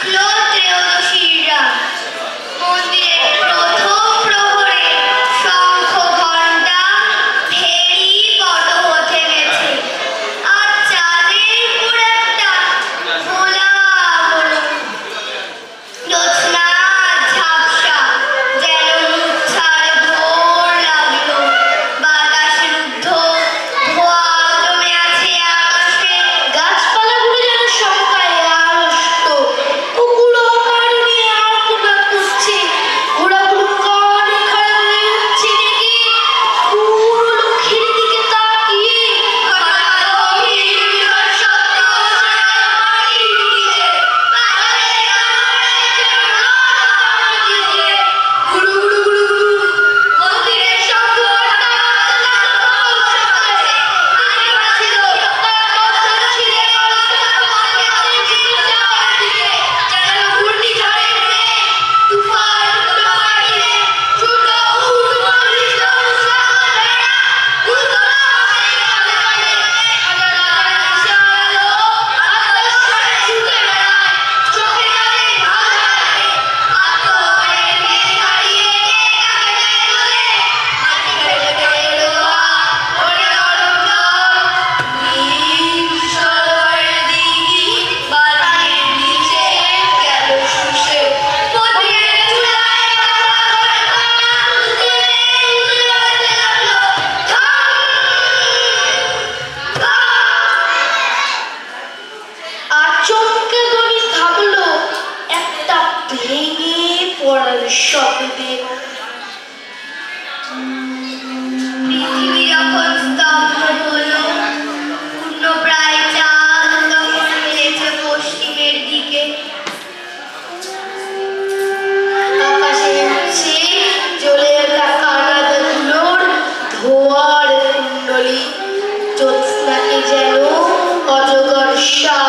close. স্বপ্নদেব পৃথিবী যখন স্তব্ধ হল পূর্ণ প্রায় চাঁদ তখন হেলেছে পশ্চিমের দিকে আকাশে হেঁটছে জ্বলে কানাগুলোর ধোয়ার কুণ্ডলী, জ্যোৎস্নাকে যেন অজগর সাপ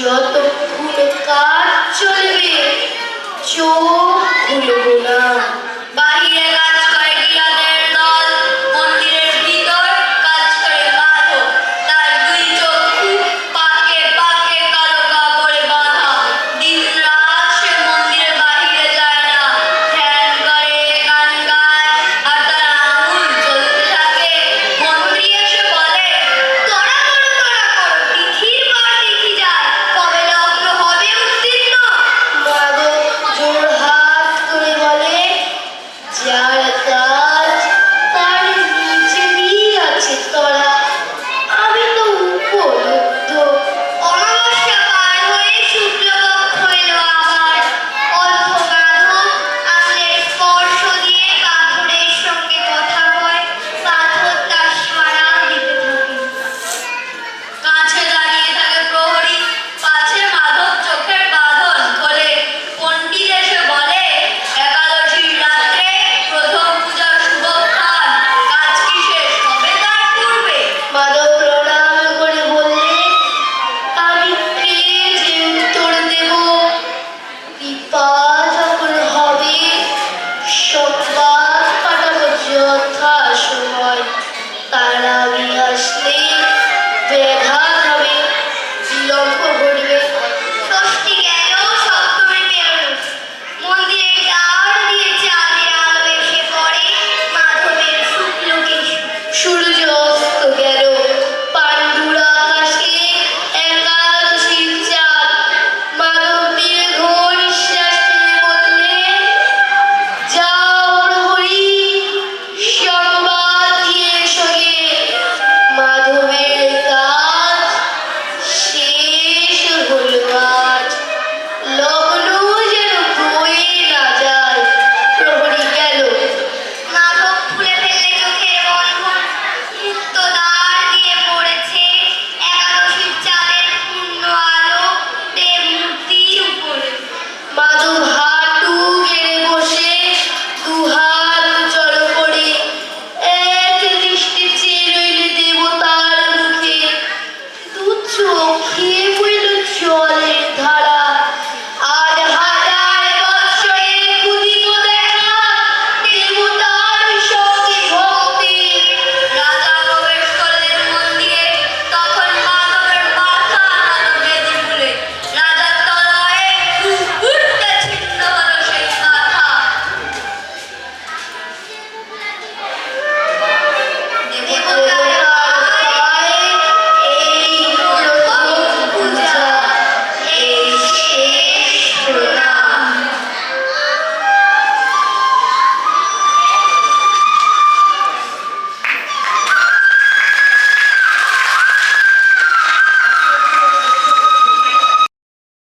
যতক্ষণ কাজ চলবে চোখ খুলব না